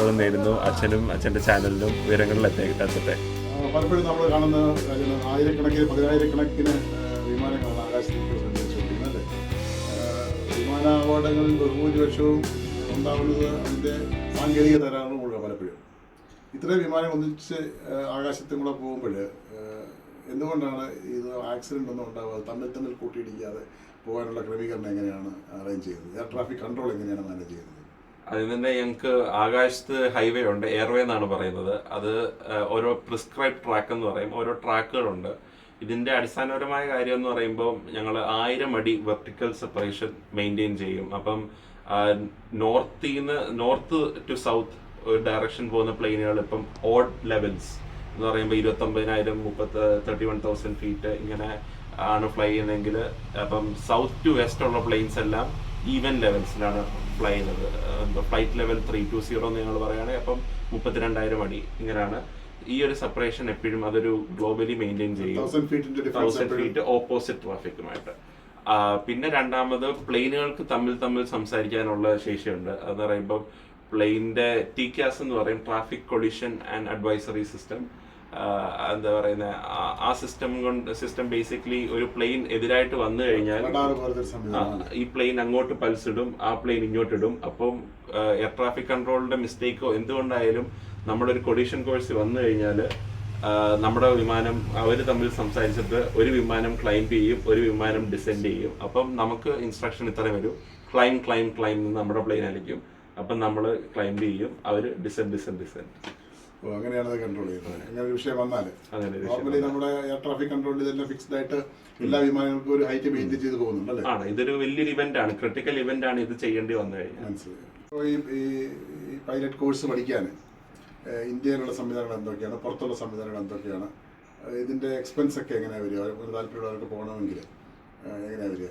ദൈവാനുഗ്രഹം നേരുന്നു. അച്ഛനും അച്ഛന്റെ ഉയരങ്ങളിൽ എത്തട്ടെ ആ, പലപ്പോഴും നമ്മൾ കാണുന്ന ആയിരക്കണക്കിന് പതിനായിരക്കണക്കിന് വിമാനങ്ങളാണ് ആകാശത്തേക്ക് സഞ്ചരിച്ചുകൊണ്ടിരിക്കുന്നത് അല്ലേ? അപകടങ്ങളിൽ ബഹുഭൂരിപക്ഷവും ഉണ്ടാവുന്നത് അതിന്റെ സാങ്കേതിക തകരാറുകളുള്ള പലപ്പോഴും. ഇത്രയും വിമാനം ഒന്നിച്ച് ആകാശത്തും കൂടെ പോകുമ്പോൾ എന്തുകൊണ്ടാണ് ഇത് ആക്സിഡന്റ് ഒന്നും ഉണ്ടാവാതെ തമ്മിൽ തമ്മിൽ കൂട്ടിയിടിക്കാതെ പോകാനുള്ള ക്രമീകരണം എങ്ങനെയാണ് അറേഞ്ച് ചെയ്യുന്നത്? എയർ ട്രാഫിക് കൺട്രോൾ എങ്ങനെയാണ് മാനേജ് ചെയ്യുന്നത്? അതിൽ തന്നെ ഞങ്ങൾക്ക് ആകാശത്ത് ഹൈവേ ഉണ്ട് എയർവേ എന്നാണ് പറയുന്നത്. അത് ഓരോ പ്രിസ്ക്രൈബ് ട്രാക്ക് എന്ന് പറയും. ഓരോ ട്രാക്കുകളുണ്ട് ഇതിന്റെ അടിസ്ഥാനപരമായ കാര്യം എന്ന് പറയുമ്പോൾ ഞങ്ങൾ ആയിരം അടി വെർട്ടിക്കൽ സെപ്പറേഷൻ മെയിന്റെയിൻ ചെയ്യും. അപ്പം നോർത്തിൽ നിന്ന് നോർത്ത് ടു സൗത്ത് ഒരു ഡയറക്ഷൻ പോകുന്ന പ്ലെയിനുകൾ ഇപ്പം ഓഡ് ലെവൽസ് എന്ന് പറയുമ്പോൾ ഇരുപത്തൊമ്പതിനായിരം മുപ്പത്ത് തേർട്ടി വൺ തൗസൻഡ് ഫീറ്റ് ഇങ്ങനെ ആണ് ഫ്ലൈ ചെയ്യുന്നതെങ്കിൽ അപ്പം സൗത്ത് ടു വെസ്റ്റ് ഉള്ള പ്ലെയിൻസ് എല്ലാം ഈവൻ ലെവൽസിലാണ് ഫ്ലൈ ചെയ്യുന്നത് എന്താ flight level three two zero എന്ന് ഞങ്ങൾ പറയുകയാണെങ്കിൽ അപ്പം മുപ്പത്തിരണ്ടായിരം അടി ഇങ്ങനെയാണ് ഈ ഒരു സെപ്പറേഷൻ എപ്പോഴും അതൊരു ഗ്ലോബലി മെയിന്റെയിൻ ചെയ്യും. തൗസൻഡ് ഫീറ്റ് ഓപ്പോസിറ്റ് ട്രാഫിക്കുമായിട്ട് പിന്നെ രണ്ടാമത് പ്ലെയിനുകൾക്ക് തമ്മിൽ തമ്മിൽ സംസാരിക്കാനുള്ള ശേഷിയുണ്ട്. അത് പറയുമ്പോൾ പ്ലെയിനിന്റെ ടി ക്യാസ് എന്ന് പറയും traffic collision and advisory system എന്താ പറയുന്ന ആ സിസ്റ്റം കൊണ്ട് സിസ്റ്റം ബേസിക്കലി ഒരു പ്ലെയിൻ എതിരായിട്ട് വന്നു കഴിഞ്ഞാൽ ഈ പ്ലെയിൻ അങ്ങോട്ട് പൾസ് ഇടും ആ പ്ലെയിൻ ഇങ്ങോട്ട് ഇടും. അപ്പം എയർ ട്രാഫിക് കൺട്രോളിന്റെ മിസ്റ്റേക്കോ എന്തുകൊണ്ടായാലും നമ്മുടെ ഒരു കൊഡീഷൻ കോഴ്സ് വന്നു കഴിഞ്ഞാൽ നമ്മുടെ വിമാനം അവർ തമ്മിൽ സംസാരിച്ചിട്ട് ഒരു വിമാനം ക്ലൈം ചെയ്യും ഒരു വിമാനം ഡിസെൻഡ് ചെയ്യും. അപ്പം നമുക്ക് ഇൻസ്ട്രക്ഷൻ ഇത്ര വരും. ക്ലൈം ക്ലൈം ക്ലൈം നമ്മുടെ പ്ലെയിൻ അലിക്കും അപ്പം നമ്മൾ ക്ലൈം ചെയ്യും. അവർ ഡിസെൻഡ് ഡിസെൻഡ് ഡിസെൻഡ് ഓ അങ്ങനെയാണ് അത് കൺട്രോൾ ചെയ്യുന്നത് അങ്ങനെ ഒരു വിഷയം വന്നാൽ നോർമലി നമ്മുടെ എയർ ട്രാഫിക് കൺട്രോളിൽ ഇതെല്ലാം ഫിക്സ്ഡ് ആയിട്ട് എല്ലാ വിമാനങ്ങൾക്കും ഒരു ഹൈറ്റ് മെയിന്റെയിൻ ചെയ്ത് പോകുന്നുണ്ട് അല്ലേ? ആണ് ഇതൊരു വലിയൊരു ഇവന്റ് ആണ് ക്രിട്ടിക്കൽ ഇവന്റ് ആണ് ഇത് ചെയ്യേണ്ടി വന്നു കഴിഞ്ഞാൽ. മനസ്സിലായി. അപ്പോൾ ഈ ഈ പൈലറ്റ് കോഴ്സ് പഠിക്കാൻ ഇന്ത്യയിലുള്ള സംവിധാനങ്ങൾ എന്തൊക്കെയാണ് പുറത്തുള്ള സംവിധാനങ്ങൾ എന്തൊക്കെയാണ് ഇതിന്റെ എക്സ്പെൻസ് ഒക്കെ എങ്ങനെയാണ് വരിക? ഒരു താല്പര്യമുള്ളവർക്ക് പോകണമെങ്കിൽ എങ്ങനെയാണ് വരിക?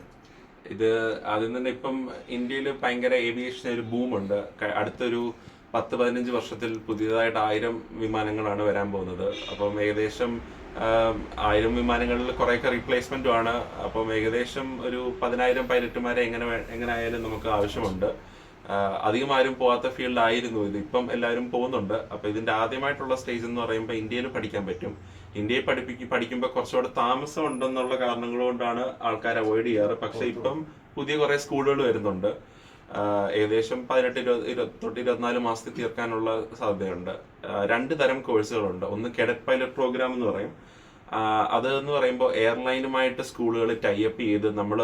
ഇത് ആദ്യം തന്നെ ഇപ്പം ഇന്ത്യയിൽ ഭയങ്കര ഏവിയേഷൻ ഒരു ബൂമുണ്ട് അടുത്തൊരു പത്ത് പതിനഞ്ച് വർഷത്തിൽ പുതിയതായിട്ട് ആയിരം വിമാനങ്ങളാണ് വരാൻ പോകുന്നത്. അപ്പം ഏകദേശം ആയിരം വിമാനങ്ങളിൽ കുറേയൊക്കെ റീപ്ലേസ്മെന്റും ആണ്. അപ്പം ഏകദേശം ഒരു പതിനായിരം പൈലറ്റുമാരെ എങ്ങനെ എങ്ങനെ ആയാലും നമുക്ക് ആവശ്യമുണ്ട്. അധികം ആരും പോവാത്ത ഫീൽഡ് ആയിരുന്നു ഇത്. ഇപ്പം എല്ലാവരും പോകുന്നുണ്ട്. അപ്പൊ ഇതിന്റെ ആദ്യമായിട്ടുള്ള സ്റ്റേജ് എന്ന് പറയുമ്പോൾ ഇന്ത്യയിൽ പഠിക്കാൻ പറ്റും. ഇന്ത്യയിൽ പഠിപ്പിക്കും പഠിക്കുമ്പോൾ കുറച്ചുകൂടെ താമസം ഉണ്ടെന്നുള്ള കാരണങ്ങൾ കൊണ്ടാണ് ആൾക്കാർ അവോയ്ഡ് ചെയ്യാറ്. പക്ഷെ ഇപ്പം പുതിയ കുറെ സ്കൂളുകൾ വരുന്നുണ്ട്. ഏകദേശം പതിനെട്ട് ഇരുപത് ഇരുപത്തൊട്ട് ഇരുപത്തിനാല് മാസത്തിൽ തീർക്കാനുള്ള സാധ്യതയുണ്ട്. രണ്ട് തരം കോഴ്സുകളുണ്ട്. ഒന്ന് കെഡറ്റ് പൈലറ്റ് പ്രോഗ്രാം എന്ന് പറയും. അത് എന്ന് പറയുമ്പോൾ എയർലൈനുമായിട്ട് സ്കൂളുകൾ ടൈപ്പ് ചെയ്ത് നമ്മൾ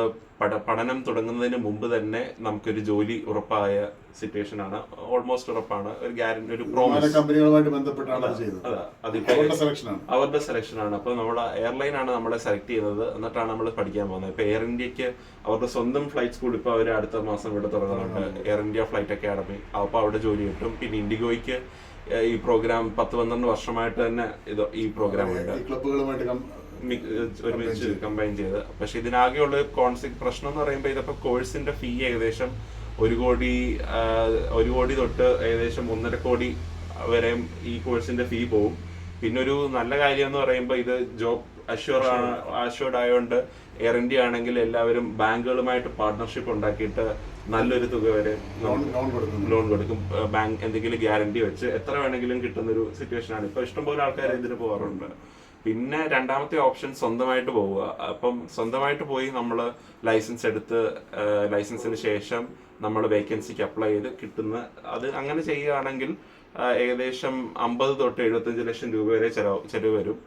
പഠനം തുടങ്ങുന്നതിന് മുമ്പ് തന്നെ നമുക്കൊരു ജോലി ഉറപ്പായ സിറ്റുവേഷൻ ആണ്. ഓൾമോസ്റ്റ് ഉറപ്പാണ്. ഒരു ഗ്യാരണ്ടി ഒരു പ്രോമിസ് കമ്പനികളുമായിട്ട് ബന്ധപ്പെട്ടാണ് അതിപ്പോ അവരുടെ സെലക്ഷൻ ആണ്. അപ്പൊ നമ്മുടെ എയർലൈൻ ആണ് നമ്മളെ സെലക്ട് ചെയ്യുന്നത്. എന്നിട്ടാണ് നമ്മൾ പഠിക്കാൻ പോകുന്നത്. ഇപ്പൊ എയർ ഇന്ത്യയ്ക്ക് അവരുടെ സ്വന്തം ഫ്ലൈറ്റ് സ്കൂൾ ഇപ്പൊ അവർ അടുത്ത മാസം ഇവിടെ തുടങ്ങുന്നുണ്ട്. എയർ ഇന്ത്യ ഫ്ലൈറ്റ് അക്കാഡമി അപ്പൊ അവിടെ ജോലി കിട്ടും. പിന്നെ ഇൻഡിഗോയ്ക്ക് ഈ പ്രോഗ്രാം പത്ത് പന്ത്രണ്ട് വർഷമായിട്ട് തന്നെ ഇത് ഈ പ്രോഗ്രാം ഉണ്ട്. ഒരുമിച്ച് കമ്പൈൻ ചെയ്ത്. പക്ഷെ ഇതിനാകെയുള്ള കോൺസെപ്റ്റ് പ്രശ്നം എന്ന് പറയുമ്പോൾ ഇതിപ്പോ കോഴ്സിന്റെ ഫീ ഏകദേശം ഒരു കോടി ഒരു കോടി തൊട്ട് ഏകദേശം ഒന്നര കോടി വരെ ഈ കോഴ്സിന്റെ ഫീ പോവും. പിന്നെ ഒരു നല്ല കാര്യം എന്ന് പറയുമ്പോൾ ഇത് ജോബ് അഷ്യൂർ ആണ് അഷ്യൂർഡ് ആയതുകൊണ്ട് എയർ ഇന്ത്യ ആണെങ്കിൽ എല്ലാവരും ബാങ്കുകളുമായിട്ട് പാർട്ണർഷിപ്പ് ഉണ്ടാക്കിയിട്ട് നല്ലൊരു തുക വരെ ലോൺ കൊടുക്കും. ബാങ്ക് എന്തെങ്കിലും ഗ്യാരണ്ടി വെച്ച് എത്ര വേണമെങ്കിലും കിട്ടുന്ന ഒരു സിറ്റുവേഷൻ ആണ്. ഇപ്പൊ ഇഷ്ടംപോലെ ആൾക്കാർ ഇതിന് പോകാറുണ്ട് പിന്നെ രണ്ടാമത്തെ ഓപ്ഷൻ സ്വന്തമായിട്ട് പോവുക. അപ്പം സ്വന്തമായിട്ട് പോയി നമ്മൾ ലൈസൻസ് എടുത്ത് ലൈസൻസിന് ശേഷം നമ്മൾ വേക്കൻസിക്ക് അപ്ലൈ ചെയ്ത് കിട്ടുന്ന അത് അങ്ങനെ ചെയ്യുകയാണെങ്കിൽ ഏകദേശം അമ്പത് തൊട്ട് എഴുപത്തഞ്ച് ലക്ഷം രൂപ വരെ ചെലവ് ചെലവ് വരും.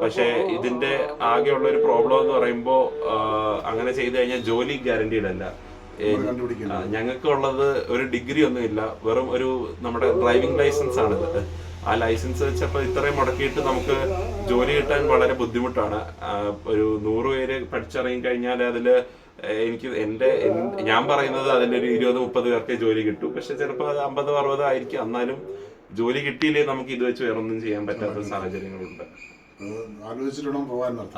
പക്ഷേ ഇതിന്റെ ആകെയുള്ള ഒരു പ്രോബ്ലം എന്ന് പറയുമ്പോ അങ്ങനെ ചെയ്തു കഴിഞ്ഞാൽ ജോലി ഗ്യാരണ്ടീഡ് അല്ല. ഏ, നമ്മൾ കണ്ടുപിടിക്കുന്നത് ആ, ഞങ്ങൾക്ക് ഉള്ളത് ഒരു ഡിഗ്രി ഒന്നും ഇല്ല. വെറും ഒരു നമ്മുടെ ഡ്രൈവിംഗ് ലൈസൻസ് ആണ് ആ ലൈസൻസ് വെച്ചപ്പോൾ ഇത്രയും മുടക്കിയിട്ട് നമുക്ക് ജോലി കിട്ടാൻ വളരെ ബുദ്ധിമുട്ടാണ്. ഒരു നൂറ് പേര് പഠിച്ചിറങ്ങി കഴിഞ്ഞാൽ അതിൽ എനിക്ക് എന്റെ ഞാൻ പറയുന്നത് അതിലൊരു ഇരുപത് മുപ്പത് പേർക്കേ ജോലി കിട്ടും. പക്ഷെ ചിലപ്പോൾ അത് അമ്പത് അറുപത് ആയിരിക്കും. എന്നാലും ജോലി കിട്ടിയില്ലേ നമുക്ക് ഇത് വെച്ച് വേറൊന്നും ചെയ്യാൻ പറ്റാത്ത സാഹചര്യങ്ങളുണ്ട്.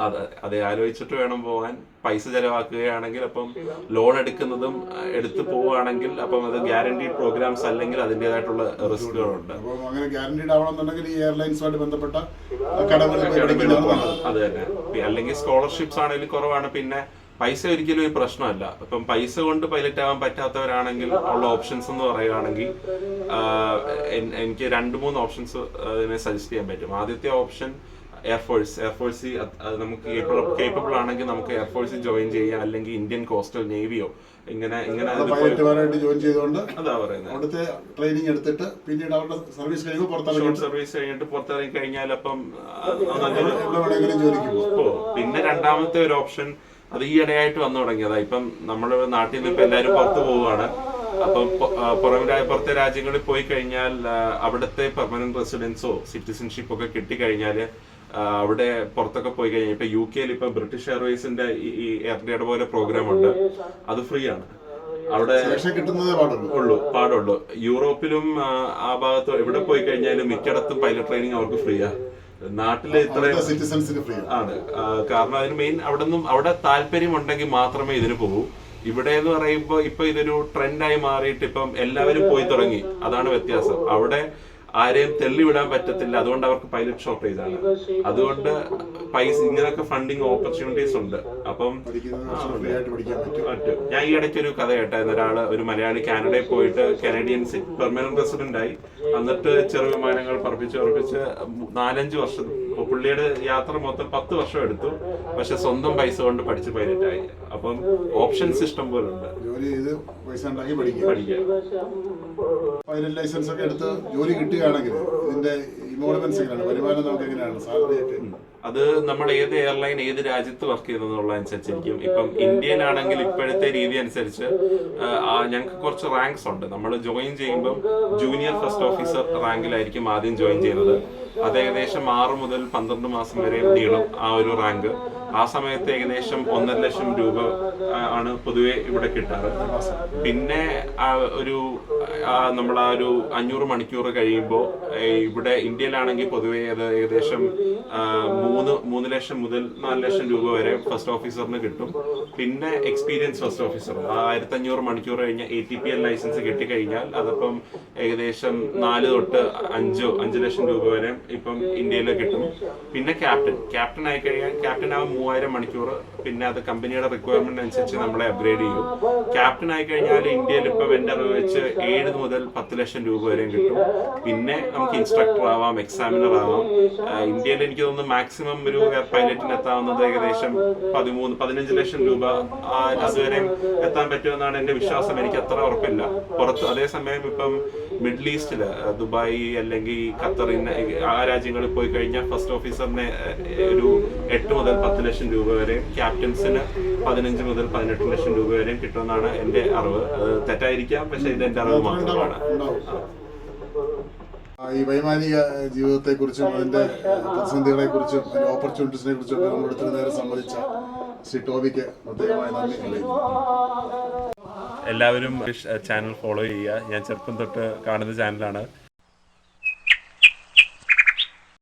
അത് അതെ ആലോചിച്ചിട്ട് വേണം പോവാൻ. പൈസ ചെലവാക്കുകയാണെങ്കിൽ അപ്പം ലോൺ എടുക്കുന്നതും എടുത്തു പോവുകയാണെങ്കിൽ അപ്പം അത് ഗ്യാരണ്ടി പ്രോഗ്രാംസ് അല്ലെങ്കിൽ അതിന്റെതായിട്ടുള്ള റിസ്കുകളുണ്ട്. അങ്ങനെ ഗ്യാരണ്ടീഡ് ആവണമെന്നുണ്ടെങ്കിൽ ഈ എയർലൈൻസുമായിട്ട് ബന്ധപ്പെട്ട അത് തന്നെ അല്ലെങ്കിൽ സ്കോളർഷിപ്സ് ആണെങ്കിലും കുറവാണ്. പിന്നെ പൈസ ഒരിക്കലും ഒരു പ്രശ്നമല്ല. ഇപ്പം പൈസ കൊണ്ട് പൈലറ്റ് ആവാൻ പറ്റാത്തവരാണെങ്കിൽ ഉള്ള ഓപ്ഷൻസ് എന്ന് പറയുകയാണെങ്കിൽ എനിക്ക് രണ്ട് മൂന്ന് ഓപ്ഷൻസ് അതിനെ സജസ്റ്റ് ചെയ്യാൻ പറ്റും. ആദ്യത്തെ option air force air force നമുക്ക് കേപ്പബിൾ ആണെങ്കിൽ നമുക്ക് എയർഫോഴ്സ് ജോയിൻ ചെയ്യാം. അല്ലെങ്കിൽ ഇന്ത്യൻ കോസ്റ്റൽ നേവിയോ ഇങ്ങനെ ഇങ്ങനെ പൈലറ്റുമാരായിട്ട് ജോയിൻ ചെയ്തുകൊണ്ട് അതാ പറയുന്നത് അവിടുത്തെ ട്രെയിനിങ് എടുത്തിട്ട് പിന്നീട് അവരുടെ സർവീസ് കഴിയുമ്പോൾ പുറത്തിറങ്ങി സർവീസ് കഴിഞ്ഞിട്ട് പുറത്തിറങ്ങി കഴിഞ്ഞാൽ അപ്പം പിന്നെ രണ്ടാമത്തെ ഒരു ഓപ്ഷൻ അത് ഈ ഇടയായിട്ട് വന്നു തുടങ്ങിയതാ. ഇപ്പം നമ്മുടെ നാട്ടിൽ നിന്ന് ഇപ്പൊ എല്ലാവരും പുറത്തു പോവുകയാണ്. അപ്പം പുറം പുറത്തെ രാജ്യങ്ങളിൽ പോയി കഴിഞ്ഞാൽ അവിടുത്തെ പെർമനന്റ് റെസിഡൻസോ സിറ്റിസൺഷിപ്പ് ഒക്കെ കിട്ടിക്കഴിഞ്ഞാൽ അവിടെ പുറത്തൊക്കെ പോയി കഴിഞ്ഞാൽ ഇപ്പൊ യു കെയിൽ ഇപ്പൊ ബ്രിട്ടീഷ് എയർവേസിന്റെ ഈ എയർ ഇന്ത്യയുടെ പോലെ പ്രോഗ്രാം ഉണ്ട്. അത് ഫ്രീ ആണ്. അവിടെ ഉള്ളു പാടുള്ളൂ. യൂറോപ്പിലും ആ, ആ ഭാഗത്ത് എവിടെ പോയി കഴിഞ്ഞാലും മിക്കയിടത്തും പൈലറ്റ് ട്രെയിനിങ് അവർക്ക് ഫ്രീ ആണ് നാട്ടിലെ ഇത്ര സിറ്റിസൺസിന് ഫ്രീ ആണ്. കാരണം അതിന് മെയിൻ അവിടെ നിന്നും അവിടെ താല്പര്യം ഉണ്ടെങ്കിൽ മാത്രമേ ഇതിന് പോകൂ. ഇവിടെ എന്ന് പറയുമ്പോൾ ഇപ്പൊ ഇതൊരു ട്രെൻഡായി മാറിയിട്ട് ഇപ്പം എല്ലാവരും പോയി തുടങ്ങി. അതാണ് വ്യത്യാസം. അവിടെ ആരെയും തെള്ളിവിടാൻ പറ്റത്തില്ല. അതുകൊണ്ട് അവർക്ക് പൈലറ്റ് ഷോർട്ടേജ് ആണ് അതുകൊണ്ട് പൈസ ഇങ്ങനൊക്കെ ഫണ്ടിങ് ഓപ്പർച്യൂണിറ്റീസ് ഉണ്ട്. അപ്പം ഞാൻ ഈ ഇടയ്ക്ക് ഒരു കഥ കേട്ടായിരുന്നു. ഒരാൾ ഒരു മലയാളി കാനഡയിൽ പോയിട്ട് കനേഡിയൻ പെർമനന്റ് റെസിഡന്റ് ആയി. എന്നിട്ട് ചെറു വിമാനങ്ങൾ പറപ്പിച്ച് പറപ്പിച്ച് നാലഞ്ച് വർഷം പുള്ളിയുടെ യാത്ര മൊത്തം പത്ത് വർഷം എടുത്തു. പക്ഷെ സ്വന്തം പൈസ കൊണ്ട് പഠിച്ച് പൈലറ്റ് ആയി അപ്പം ഓപ്ഷൻസ് ഇഷ്ടം പോലെ ഉണ്ട്. ജോലി ചെയ്ത് പൈസ ഉണ്ടാക്കി പഠിക്കുക. പൈലറ്റ് ലൈസൻസ് ഒക്കെ എടുത്ത് ജോലി കിട്ടുകയാണെങ്കിൽ ഇതിന്റെ എങ്ങനെയാണ്? വരുമാനം നമുക്ക് എങ്ങനെയാണ്? സാലറി അത് നമ്മൾ ഏത് എയർലൈൻ ഏത് രാജ്യത്ത് വർക്ക് ചെയ്യുന്നതിനുള്ള അനുസരിച്ചിരിക്കും. ഇപ്പം ഇന്ത്യൻ ആണെങ്കിൽ ഇപ്പോഴത്തെ രീതി അനുസരിച്ച് ഞങ്ങൾക്ക് കുറച്ച് റാങ്ക്സ് ഉണ്ട്. നമ്മൾ ജോയിൻ ചെയ്യുമ്പം ജൂനിയർ ഫസ്റ്റ് ഓഫീസർ റാങ്കിലായിരിക്കും ആദ്യം ജോയിൻ ചെയ്യുന്നത്. അത് ഏകദേശം ആറ് മുതൽ പന്ത്രണ്ട് മാസം വരെ നീളും ആ ഒരു റാങ്ക്. ആ സമയത്ത് ഏകദേശം ഒന്നര ലക്ഷം രൂപ ആണ് പൊതുവെ ഇവിടെ കിട്ടാറ്. പിന്നെ ഒരു നമ്മൾ ആ ഒരു അഞ്ഞൂറ് മണിക്കൂർ കഴിയുമ്പോൾ ഇവിടെ ഇന്ത്യയിലാണെങ്കിൽ പൊതുവെ അത് ഏകദേശം മൂന്ന് മൂന്ന് ലക്ഷം മുതൽ നാല് ലക്ഷം രൂപ വരെ ഫസ്റ്റ് ഓഫീസറിന് കിട്ടും. പിന്നെ എക്സ്പീരിയൻസ് ഫസ്റ്റ് ഓഫീസർ ആ ആയിരത്തഞ്ഞൂറ് മണിക്കൂർ കഴിഞ്ഞ A T P L licence കിട്ടിക്കഴിഞ്ഞാൽ അതപ്പം ഏകദേശം നാല് തൊട്ട് അഞ്ചോ അഞ്ച് ലക്ഷം രൂപ വരെ ഇപ്പം ഇന്ത്യയിൽ കിട്ടും. പിന്നെ ക്യാപ്റ്റൻ ക്യാപ്റ്റൻ ആയി കഴിഞ്ഞാൽ ക്യാപ്റ്റൻ ആവും മൂവായിരം മണിക്കൂർ പിന്നെ അത് കമ്പനിയുടെ റിക്വയർമെന്റ് അനുസരിച്ച് നമ്മളെ അപ്ഗ്രേഡ് ചെയ്യും. ക്യാപ്റ്റൻ ആയി കഴിഞ്ഞാൽ ഇന്ത്യയിൽ ഇപ്പം എന്റെ അറിവ് വെച്ച് ഏഴ് മുതൽ പത്ത് ലക്ഷം രൂപ വരെയും കിട്ടും. പിന്നെ നമുക്ക് ഇൻസ്ട്രക്ടർ ആവാം എക്സാമിനർ ആവാം. ഇന്ത്യയിൽ എനിക്ക് തോന്നുന്നു മാക്സിമം ഒരു പൈലറ്റിന് എത്താവുന്നത് ഏകദേശം പതിമൂന്ന് പതിനഞ്ച് ലക്ഷം രൂപ അതുവരെയും അതുവരെ എത്താൻ പറ്റുമെന്നാണ് എന്റെ വിശ്വാസം. എനിക്ക് അത്ര ഉറപ്പില്ല. പുറത്ത് അതേസമയം ഇപ്പം മിഡിൽ ഈസ്റ്റിൽ ദുബായ് അല്ലെങ്കിൽ ഖത്തറിന് ആ രാജ്യങ്ങളിൽ പോയി കഴിഞ്ഞാൽ ഫസ്റ്റ് ഓഫീസറിന് ഒരു എട്ട് മുതൽ പത്ത് ലക്ഷം രൂപ വരെ ക്യാപ്റ്റൻസിന് പതിനഞ്ച് മുതൽ പതിനെട്ട് ലക്ഷം രൂപ വരെ കിട്ടുമെന്നാണ് എന്റെ അറിവ്. അത് തെറ്റായിരിക്കാം പക്ഷെ ഇത് എന്റെ അറിവ് മാത്രമാണ്. ഈ വൈമാനിക ജീവിതത്തെ കുറിച്ചും അതിന്റെ പ്രതിസന്ധികളെ കുറിച്ചും അതിന്റെ ഓപ്പർച്യൂണിറ്റീസിനെ കുറിച്ചും ഒക്കെ നമ്മൾ ഇത്ര നേരം സംബന്ധിച്ച ശ്രീ ടോബിക്ക് പ്രത്യേകമായി നന്ദി. അറിയിക്കുന്നു എല്ലാവരും ചാനൽ ഫോളോ ചെയ്യുക. ഞാൻ ചെറുപ്പം തൊട്ട് കാണുന്ന ചാനലാണ്